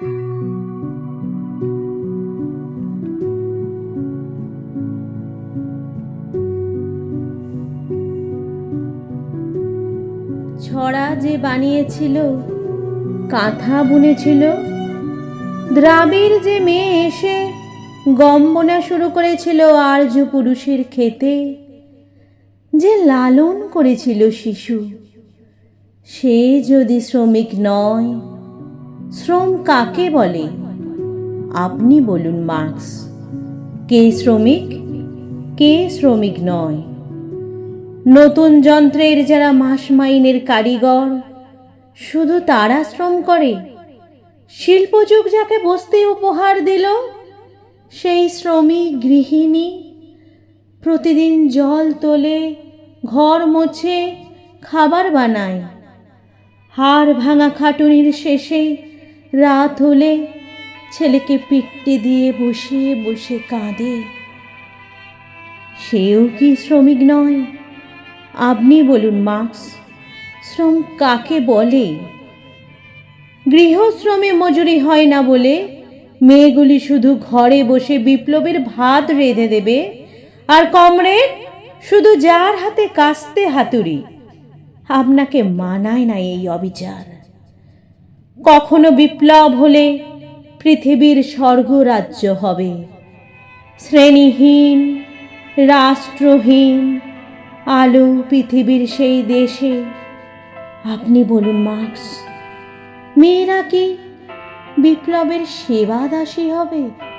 ছড়া যে বানিয়েছিল, কাঁথা বুনেছিল, দ্রাবিড় যে মেয়ে এসে গম বোনা শুরু করেছিল আর্য পুরুষের খেতে যে লালন করেছিল শিশু, সে যদি শ্রমিক নয় শ্রম কাকে বলে? আপনি বলুন, মার্কস। কে শ্রমিক? কে শ্রমিক নয়? নতুন যন্ত্রের যারা মাস মাইনের কারিগর, শুধু তারা শ্রম করে? শিল্পযুগ যাকে বসতে উপহার দিল, সেই শ্রমিক গৃহিণী প্রতিদিন জল তোলে, ঘর মোছে, খাবার বানায়। হাড় ভাঙা খাটুনির শেষে রাত হলে ছেলেকে পিট্টি দিয়ে বসে বসে কাঁদে। সেও কি শ্রমিক নয়? আপনি বলুন, মার্কস। শ্রম কাকে বলে? গৃহশ্রমে মজুরি হয় না বলে মেয়েগুলি শুধু ঘরে বসে বিপ্লবের ভাত রেঁধে দেবে, আর কমরেড শুধু যার হাতে কাস্তে হাতুড়ি। আপনাকে মানায় না এই অবিচার। কখনো বিপ্লব হলে পৃথিবীর স্বর্গরাজ্য হবে। শ্রেণীহীন, রাষ্ট্রহীন, আলো পৃথিবীর সেই দেশে। আপনি বলুন, মার্কস, মেয়েরা কি বিপ্লবের সেবা দাসী হবে?